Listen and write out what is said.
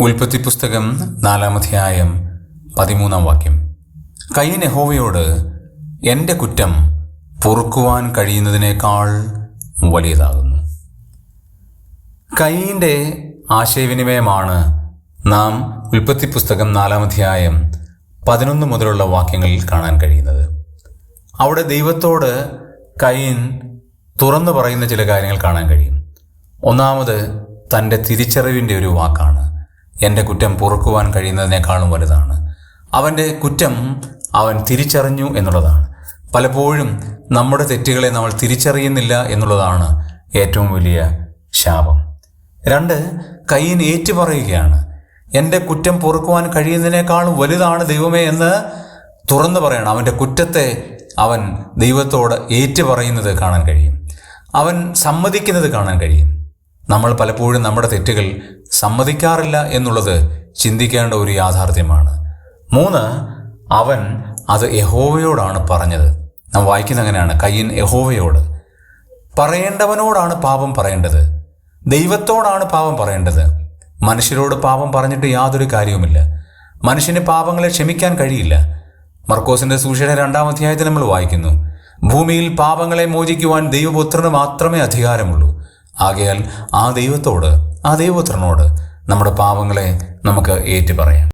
ഉൽപ്പത്തി പുസ്തകം നാലാമധ്യായം പതിമൂന്നാം വാക്യം. കയ്യൻ യഹോവയോട് എന്റെ കുറ്റം പൊറുക്കുവാൻ കഴിയുന്നതിനേക്കാൾ വലിയതാകുന്നു. കൈന്റെ ആശയവിനിമയമാണ് നാം ഉൽപ്പത്തി പുസ്തകം നാലാമധ്യായം പതിനൊന്ന് മുതലുള്ള വാക്യങ്ങളിൽ കാണാൻ കഴിയുന്നത്. അവിടെ ദൈവത്തോട് കൈൻ തുറന്നു പറയുന്ന ചില കാര്യങ്ങൾ കാണാൻ കഴിയും. ഒന്നാമത് തന്റെ തിരിച്ചറിവിന്റെ ഒരു വാക്കാണ്. എന്റെ കുറ്റം പൊറുക്കുവാൻ കഴിയുന്നതിനേക്കാളും വലുതാണ്. അവന്റെ കുറ്റം അവൻ തിരിച്ചറിഞ്ഞു എന്നുള്ളതാണ്. പലപ്പോഴും നമ്മുടെ തെറ്റുകളെ നമ്മൾ തിരിച്ചറിയുന്നില്ല എന്നുള്ളതാണ് ഏറ്റവും വലിയ ശാപം. രണ്ട് കയ്യിന് ഏറ്റുപറയുകയാണ്. എന്റെ കുറ്റം പൊറുക്കുവാൻ കഴിയുന്നതിനേക്കാളും വലുതാണ് ദൈവമേ എന്ന് തുറന്നു പറയണം. അവന്റെ കുറ്റത്തെ അവൻ ദൈവത്തോട് ഏറ്റുപറയുന്നത് കാണാൻ കഴിയും. അവൻ സമ്മതിക്കുന്നത് കാണാൻ കഴിയും. നമ്മൾ പലപ്പോഴും നമ്മുടെ തെറ്റുകൾ സമ്മതിക്കാറില്ല എന്നുള്ളത് ചിന്തിക്കേണ്ട ഒരു യാഥാർത്ഥ്യമാണ്. മൂന്ന് അവൻ അത് യഹോവയോടാണ് പറഞ്ഞത്. നാം വായിക്കുന്ന അങ്ങനെയാണ് കയ്യൻ യഹോവയോട്. പറയേണ്ടവനോടാണ് പാപം പറയേണ്ടത്. ദൈവത്തോടാണ് പാപം പറയേണ്ടത്. മനുഷ്യരോട് പാപം പറഞ്ഞിട്ട് യാതൊരു കാര്യവുമില്ല. മനുഷ്യന് പാപങ്ങളെ ക്ഷമിക്കാൻ കഴിയില്ല. മർക്കോസിന്റെ സൂക്ഷിയുടെ രണ്ടാം അധ്യായത്തിൽ നമ്മൾ വായിക്കുന്നു ഭൂമിയിൽ പാപങ്ങളെ മോചിക്കുവാൻ ദൈവപുത്രന് മാത്രമേ അധികാരമുള്ളൂ. ആകയാൽ ആ ദൈവത്തോട് ആ ദൈവപുത്രനോട് നമ്മുടെ പാപങ്ങളെ നമുക്ക് ഏറ്റുപറയാം.